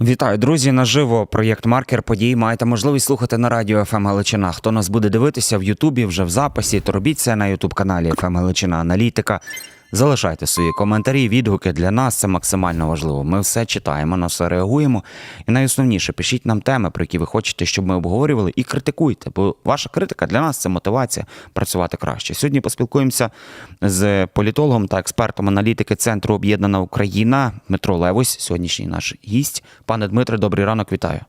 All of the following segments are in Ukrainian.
Вітаю, друзі! Наживо проєкт Маркер подій. Маєте можливість слухати на радіо ФМ Галичина. Хто нас буде дивитися в Ютубі вже в записі, то робіть це на Ютуб каналі ФМ Галичина Аналітика. Залишайте свої коментарі, відгуки для нас це максимально важливо. Ми все читаємо, на все реагуємо. І найосновніше, пишіть нам теми, про які ви хочете, щоб ми обговорювали, і критикуйте, бо ваша критика для нас це мотивація працювати краще. Сьогодні поспілкуємося з політологом та експертом аналітики Центру Об'єднана Україна Дмитро Левось, сьогоднішній наш гість. Пане Дмитре, добрий ранок, вітаю.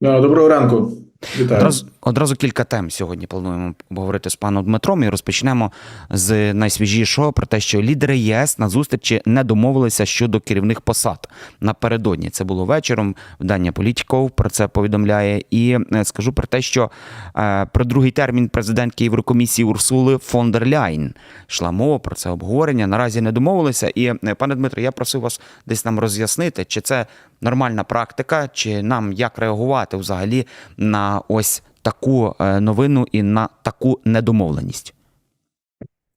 Доброго ранку. Вітаю. Одразу, одразу кілька тем сьогодні плануємо обговорити з паном Дмитром. І розпочнемо з найсвіжішого про те, що лідери ЄС на зустрічі не домовилися щодо керівних посад напередодні. Це було вечором. Видання Політіков про це повідомляє. І е, скажу про те, що е, про другий термін президентки Єврокомісії Урсули фон дер Ляйн йшла мова про це обговорення. Наразі не домовилися. І е, пане Дмитро, я просив вас десь нам роз'яснити, чи це нормальна практика, чи нам як реагувати взагалі на ось таку е, новину і на таку недомовленість.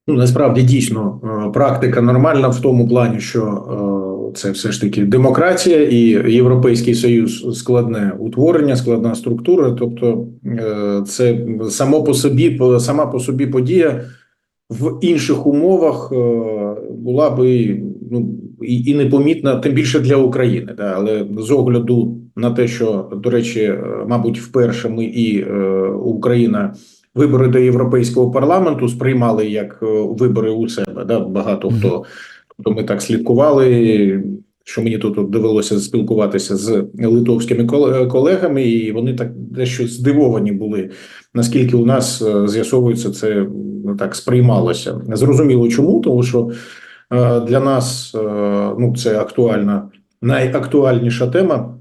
Ну, насправді дійсно е, практика нормальна в тому плані, що е, це все ж таки демократія і Європейський Союз складне утворення, складна структура. Тобто, це само по собі, сама по собі подія в інших умовах була би ну і, і непомітна, тим більше для України. Да? Але з огляду на те, що до речі, е, мабуть, вперше ми і е, Україна. Вибори до європейського парламенту сприймали як е, вибори у себе. Да? Багато хто тобто ми так слідкували. Що мені тут довелося спілкуватися з литовськими колегами, і вони так дещо здивовані були, наскільки у нас з'ясовується, це так сприймалося. Зрозуміло, чому, тому що для нас ну це актуальна, найактуальніша тема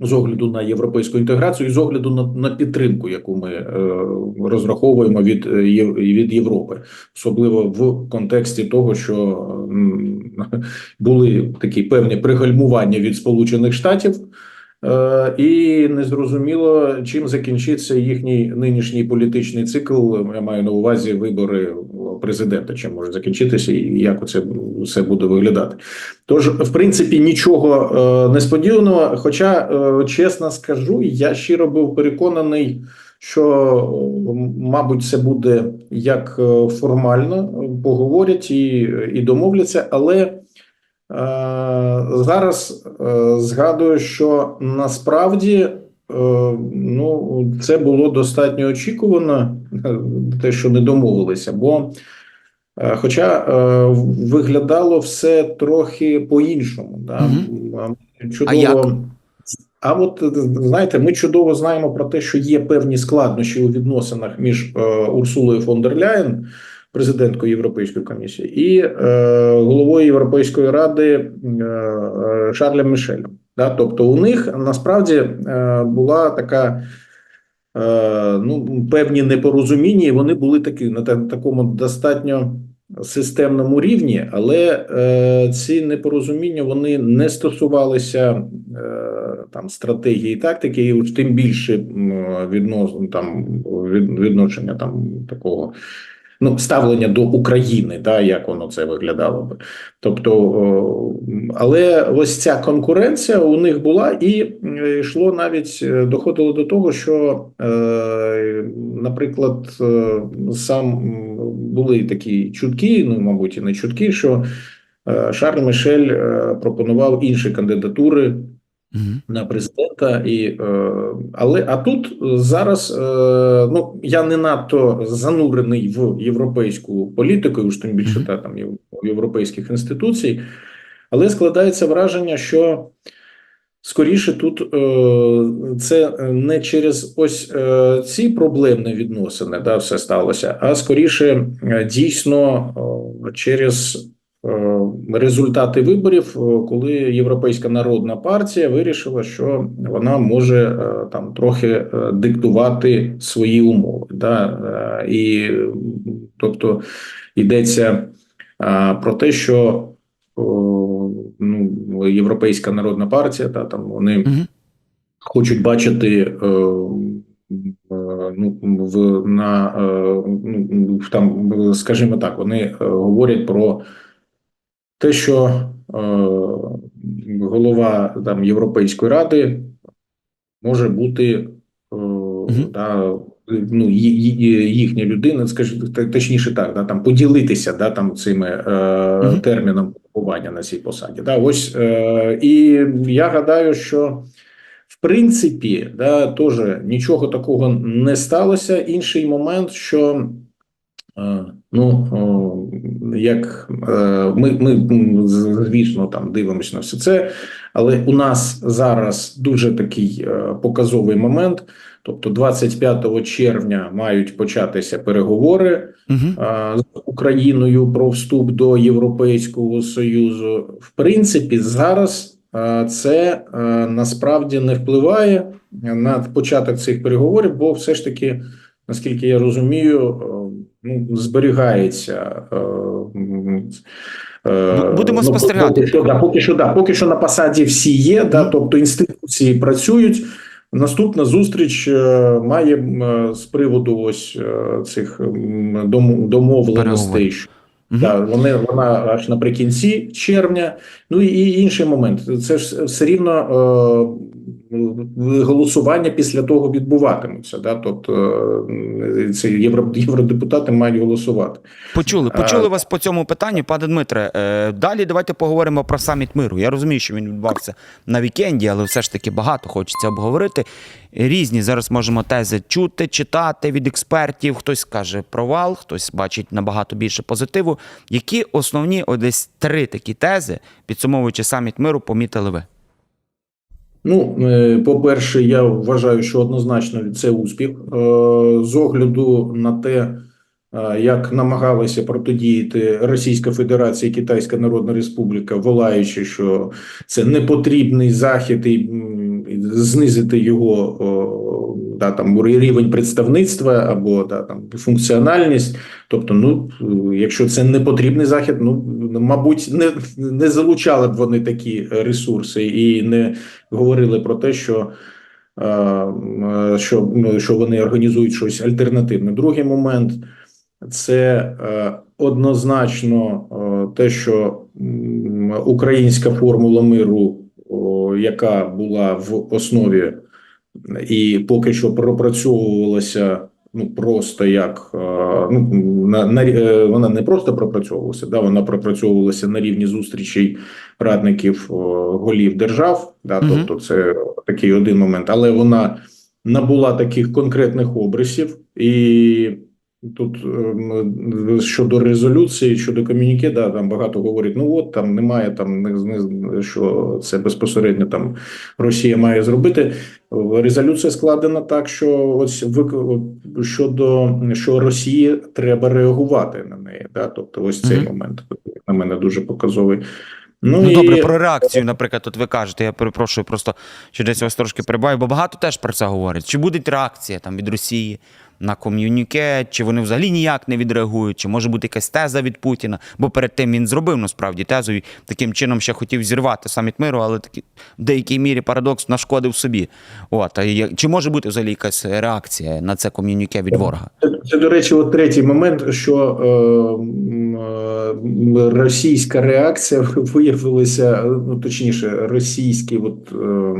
з огляду на європейську інтеграцію і з огляду на, на підтримку, яку ми е, розраховуємо від, е, від Європи, особливо в контексті того, що е, були такі певні пригальмування від Сполучених Штатів. Е, І незрозуміло, чим закінчиться їхній нинішній політичний цикл. Я маю на увазі вибори президента, чим може закінчитися, і як це все буде виглядати. Тож, в принципі, нічого е, несподіваного. Хоча, е, чесно скажу, я щиро був переконаний, що, мабуть, це буде як формально поговорять і, і домовляться, але. Е, Зараз е, згадую, що насправді е, ну, це було достатньо очікувано, те, що не домовилися, бо хоча виглядало все трохи по-іншому. Да? Ми Чудово, А як? а от знаєте, ми чудово знаємо про те, що є певні складнощі у відносинах між е, Урсулою фон дер Ляєн, президенткою Європейської комісії, і е, головою Європейської ради е, Шарлем Мішелем. Да? Тобто, у них насправді е, була така. е, Ну, певні непорозуміння, і вони були такі на такому достатньо системному рівні, але е, ці непорозуміння вони не стосувалися е, там стратегії і тактики, і тим більше м, віднос там від, відношення там такого. Ну, ставлення до України, да, як воно це виглядало би. Тобто, але ось ця конкуренція у них була, і е, йшло навіть е, доходило до того, що, е, наприклад, сам були такі чутки, ну мабуть, і не чутки, що Шарль Мішель е, пропонував інші кандидатури. На президента, і е, але а тут зараз е, ну я не надто занурений в європейську політику, і уж тим більше та там єв- європейських інституцій, але складається враження, що скоріше тут е, це не через ось ці проблемні відносини, да, все сталося, а скоріше дійсно через результати виборів, е, коли Європейська народна партія вирішила, що вона може е, там трохи е, диктувати свої умови. Да? Е, І тобто йдеться е, про те, що ну, Європейська народна партія, та там вони Мгм. хочуть бачити е, е, ну, в на е, ну, там, скажімо так, вони е, говорять про те, що е, голова там Європейської ради може бути е, да, ну, ї- ї- їхня людина, скажімо, точніше так, да, там поділитися да, там цими е, Мгм. терміном перебування на цій посаді. Да, ось е, і я гадаю, що в принципі, да, теж нічого такого не сталося. Інший момент, що Ну, як е, ми, ми звісно там дивимося на все це, але у нас зараз дуже такий е, показовий момент. Тобто, 25 червня мають початися переговори Угу. з Україною про вступ до Європейського Союзу. В принципі, зараз е, це насправді не впливає на початок цих переговорів, бо все ж таки, наскільки я розумію, е, ну, зберігається. е, е, будемо ну, спостерігати. Поки що, да, поки що, да, поки що на посаді всі є, да, тобто інституції працюють. Наступна зустріч має з приводу ось цих домовленостей. Що-. Да, вони вона аж наприкінці червня. Ну і- інший момент. Це ж все рівно голосування після того відбуватимуться. Да? Тобто е, ці євро, євродепутати мають голосувати. Почули, А- почули вас по цьому питанню, пане Дмитре. Е, Далі давайте поговоримо про саміт миру. Я розумію, що він відбувався на вікенді, але все ж таки багато хочеться обговорити. Різні зараз можемо тези чути, читати від експертів. Хтось каже провал, хтось бачить набагато більше позитиву. Які основні о, десь три такі тези, підсумовуючи саміт миру, помітили ви? Ну, е, по-перше, я вважаю, що однозначно це успіх. Е, з огляду на те, е, як намагалися протидіяти Російська Федерація і Китайська Народна Республіка, волаючи, що це непотрібний захід і знизити його да, там, рівень представництва або да, там, функціональність. Тобто, ну, якщо це не потрібний захід, ну мабуть, не, не залучали б вони такі ресурси і не говорили про те, що. Що, ну, що вони організують щось альтернативне. Другий момент це е, однозначно е, те, що українська формула миру, яка була в основі і поки що пропрацьовувалася ну просто як е, ну на, на е, вона не просто пропрацьовувалася, да вона пропрацьовувалася на рівні зустрічей радників голів держав. Да, угу. тобто це такий один момент, але вона набула таких конкретних обрисів і. Тут ем, щодо резолюції, щодо комюніке, да, там багато говорять: ну от там немає там не, не що це безпосередньо там Росія має зробити. Резолюція складена так, що ось вик- щодо що Росії треба реагувати на неї. Да? Тобто, ось цей Мгм. момент на мене дуже показовий. Ну, Ну, і... добре, про реакцію, наприклад, тут ви кажете, я перепрошую, просто що десь вас трошки прибавив, бо багато теж про це говорять. Чи буде реакція там від Росії на ком'юніке, чи вони взагалі ніяк не відреагують, чи може бути якась теза від Путіна? Бо перед тим він зробив насправді тезу і таким чином ще хотів зірвати саміт миру, але таки в деякій мірі парадокс нашкодив собі. От, а чи може бути взагалі якась реакція на це ком'юніке від ворога? Це, це, до речі, от третій момент, що е, е, російська реакція виявилася, ну точніше, російські, от е,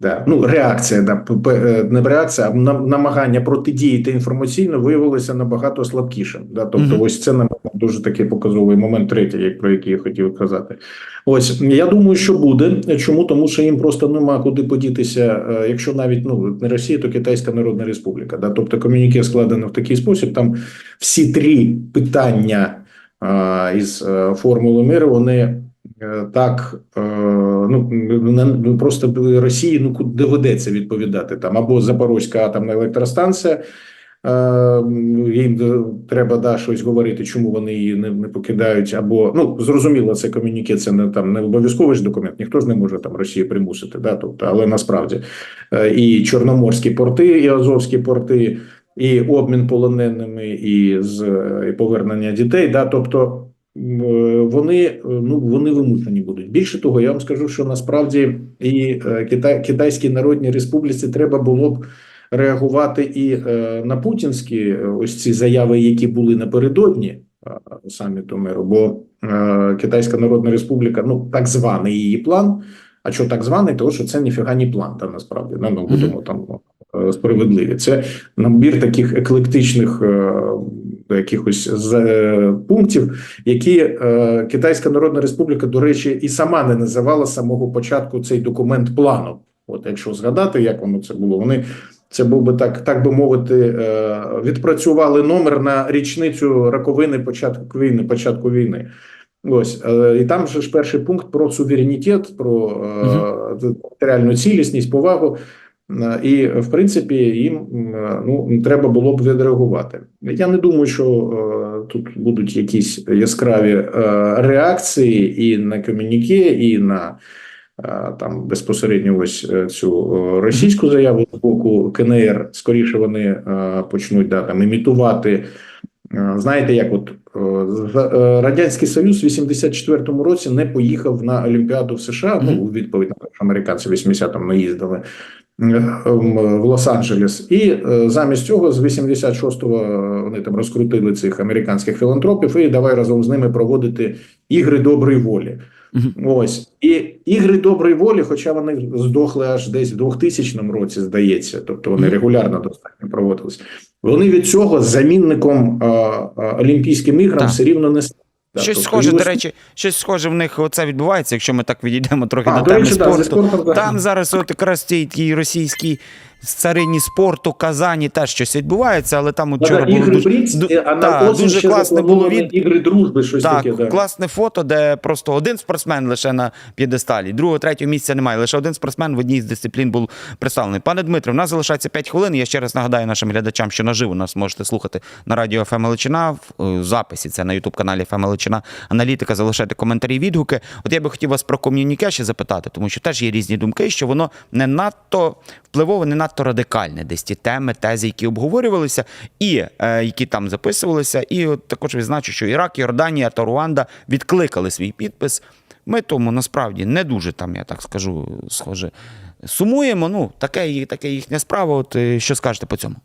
да, ну реакція, да, е, не реакція, а намагання протидіяти інформаційно виявилося набагато слабкішим. Да? Тобто, Мгм. ось це на дуже такий показовий момент, третій, як про який я хотів казати. Ось я думаю, що буде. Чому? Тому що їм просто нема куди подітися, е, якщо навіть ну не Росія, то Китайська Народна Республіка. Да? Тобто комюніке складено в такий спосіб. Там всі три питання е, із е, формули миру, вони так е, ну ну, просто Росії ну доведеться відповідати там або Запорозька атомна електростанція. Е, Їм е, треба да щось говорити, чому вони її не, не покидають, або ну зрозуміло, це комюніке, це не там не обов'язковий ж документ. Ніхто ж не може там Росію примусити, да, тобто, але насправді е, і чорноморські порти, і Азовські порти, і обмін полоненими, і з е, і повернення дітей. Да, тобто е, вони е, ну вони вимушені будуть. Більше того, я вам скажу, що насправді і е, Китай, Китайській Народній Республіці треба було б реагувати і е, на путінські е, ось ці заяви, які були напередодні. е, саміту миру, бо е, Китайська Народна Республіка, ну так званий її план. А що так званий? Тому що це ніфіга не план, та насправді да, ну, будемо там е, справедливі. Це набір таких еклектичних е, якихось з, е, пунктів, які е, Китайська Народна Республіка, до речі, і сама не називала з самого початку цей документ планом. От якщо згадати, як воно це було, вони це був би так, так би мовити, е, відпрацювали номер на річницю раковини початку війни, початку війни. Ось і там же ж перший пункт про суверенітет, про територіальну цілісність, повагу. Е, І в принципі їм е, ну треба було б відреагувати. Я не думаю, що е, тут будуть якісь яскраві реакції і на комюніке, і на там безпосередньо ось цю російську заяву з боку КНР. Скоріше вони почнуть да, там імітувати. Знаєте, як от Радянський Союз в 84-му році не поїхав на Олімпіаду в США. Ну, у відповідь на те, що американці в 80-му не їздили в Лос-Анджелес. І е, замість цього з 86-го вони там розкрутили цих американських філантропів і давай разом з ними проводити ігри доброї волі. Ось і ігри доброї волі, хоча вони здохли аж десь в 2000 році, здається, тобто вони регулярно достатньо проводились. Вони від цього замінником а, а, Олімпійським іграм Так. все рівно не стали. Щось тобто схоже, до речі, щось схоже в них оце відбувається, якщо ми так відійдемо трохи А, до теми речі, да, спорту. Там зараз от якраз ті ті російські царині спорту, Казані теж щось відбувається, але там от Да, вчора було дуже, та, дуже класне було від, ігри дружби, щось так, таке. Да. класне фото, де просто один спортсмен лише на п'єдесталі, другого, третього місця немає. Лише один спортсмен в одній з дисциплін був представлений. Пане Дмитре, у нас залишається 5 хвилин. Я ще раз нагадаю нашим глядачам, що наживо нас можете слухати на радіо ФМ Величина в е, записі. Це на Ютуб каналі ФМ Величина. Аналітика залишайте коментарі, відгуки. От я би хотів вас про ком'юніке ще запитати, тому що теж є різні думки, що воно не надто впливове, не надто радикальне. Десь ті теми, тези, які обговорювалися, і е, які там записувалися. І от також відзначу, що Ірак, Йорданія та Руанда відкликали свій підпис. Ми тому насправді не дуже там, я так скажу, схоже, сумуємо. Ну, таке, таке їхня справа. От е, що скажете по цьому?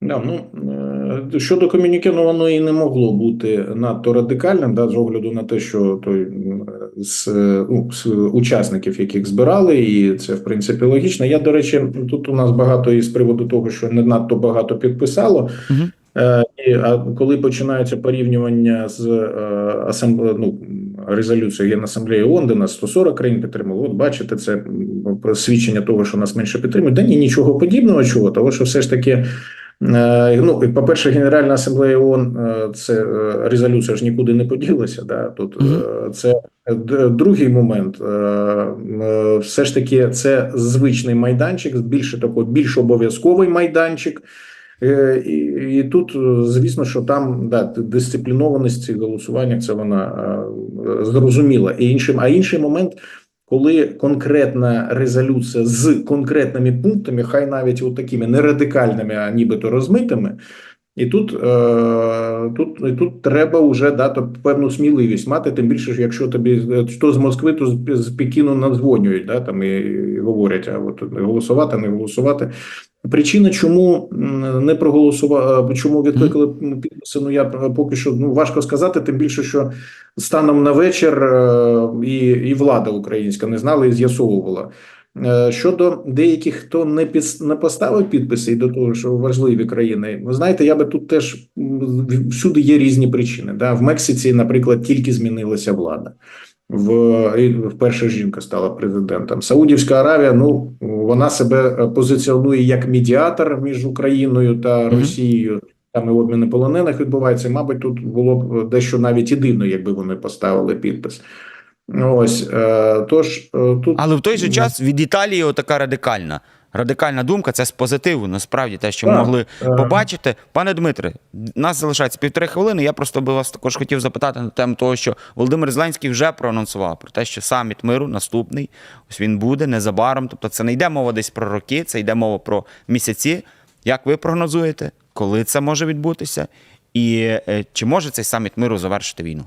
Да, ну, е, щодо ком'юніке, ну воно і не могло бути надто радикальним, да, з огляду на те, що той з, ну, з учасників, яких збирали, і це в принципі логічно. Я, до речі, тут у нас багато із приводу того, що не надто багато підписало. Е, і, а коли починається порівнювання з е, асамбле, ну, резолюцією Генасамблеї ООН, де нас 140 країн підтримало, от бачите, це про свідчення того, що нас менше підтримують. Да ні, нічого подібного, чого, того, що все ж таки. Е, Ну, по-перше, Генеральна асамблея ООН, е, це е, резолюція ж нікуди не поділася. Да? Тут е, це другий момент. Все ж таки, це звичний майданчик, більше такий, більш обов'язковий майданчик. І, і тут, звісно, що там да, дисциплінованість цих голосуваннях, це вона зрозуміла. І іншим, а інший момент, коли конкретна резолюція з конкретними пунктами, хай навіть от такими не радикальними, а нібито розмитими. І тут, е, тут, і тут треба вже дати певну сміливість мати, тим більше, що якщо тобі е, то з Москви, то з, з Пекіну надзвонюють, да, там і, і говорять, а от голосувати, не голосувати. Причина, чому не проголосував, чому відкликали підписи, ну я поки що ну важко сказати, тим більше, що станом на вечір е, і, і влада українська не знала і з'ясовувала. Е, Щодо деяких, хто не під не поставив підписи і до того, що важливі країни, ви знаєте, я би тут теж всюди є різні причини. Да? В Мексиці, наприклад, тільки змінилася влада. В вперше жінка стала президентом. Саудівська Аравія, ну вона себе позиціонує як медіатор між Україною та Росією. Там і обміни полонених відбуваються. Мабуть, тут було б дещо навіть і дивно, якби вони поставили підпис. Ось е, тож е, тут Але в той же час від Італії отака радикальна. Радикальна думка це з позитиву, насправді те, що ми Так, могли е. побачити. Пане Дмитре, нас залишається півтори хвилини. Я просто би вас також хотів запитати на тему того, що Володимир Зеленський вже проанонсував про те, що саміт миру наступний, ось він буде незабаром. Тобто, це не йде мова десь про роки, це йде мова про місяці. Як ви прогнозуєте, коли це може відбутися? І чи може цей саміт миру завершити війну?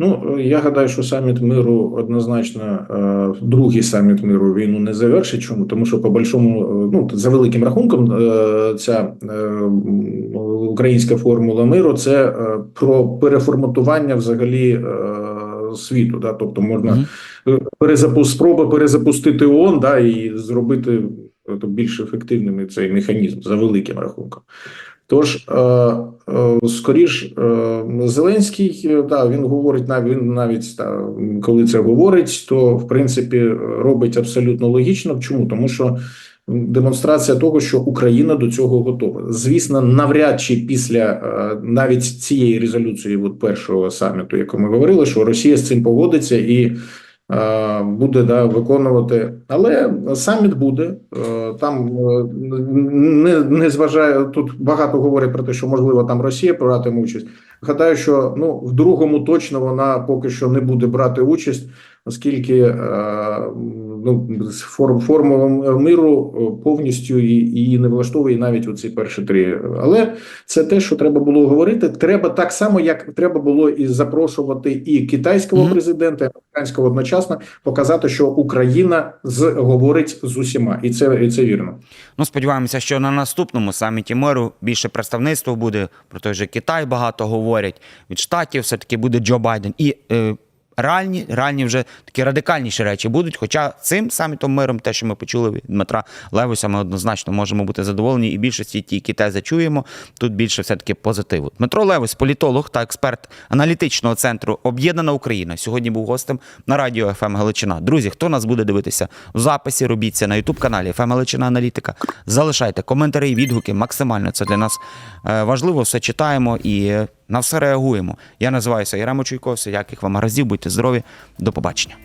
Ну, я гадаю, що саміт миру однозначно е, другий саміт миру війну не завершить. Чому? Тому що по большому, е, ну за великим рахунком, е, ця українська формула миру це про переформатування взагалі світу. Да? Тобто можна Мгм. перезапу... спроба перезапустити ООН да, і зробити е, більш ефективним цей механізм за великим рахунком. Тож, е, е, скоріш, е, Зеленський, та, він говорить, він навіть та, коли це говорить, то в принципі робить абсолютно логічно. Чому? Тому що демонстрація того, що Україна до цього готова. Звісно, навряд чи після навіть цієї резолюції, от першого саміту, яку ми говорили, що Росія з цим погодиться і буде да, виконувати. Але саміт буде Е, там е, не, не зважає тут. Багато говорять про те, що можливо там Росія братиме участь. Гадаю, що ну в другому точно вона поки що не буде брати участь, оскільки е, ну форм формула миру е, повністю її не влаштовує навіть у ці перші три. Але це те, що треба було говорити. Треба так само, як треба було і запрошувати і китайського Мгм. президента, і американського одночасно, показати, що Україна з говорить з усіма, і це і це вірно. Ну, сподіваємося, що на наступному саміті миру більше представництво буде. Про той же Китай багато говорять. Від штатів все-таки буде Джо Байден. І е, реальні, реальні вже такі радикальніші речі будуть. Хоча цим самітом миром, те, що ми почули від Дмитра Левуса, ми однозначно можемо бути задоволені. І більшості ті, які тези чуємо, тут більше все-таки позитиву. Дмитро Левус, політолог та експерт аналітичного центру Об'єднана Україна. Сьогодні був гостем на радіо ФМ Галичина. Друзі, хто нас буде дивитися в записі, робіть це на Ютуб каналі ФМ Галичина Аналітика. Залишайте коментарі, відгуки. Максимально це для нас е, важливо. Все читаємо і на все реагуємо. Я називаюся Яремо Чуйко. Всяких вам разів, будьте здорові. До побачення.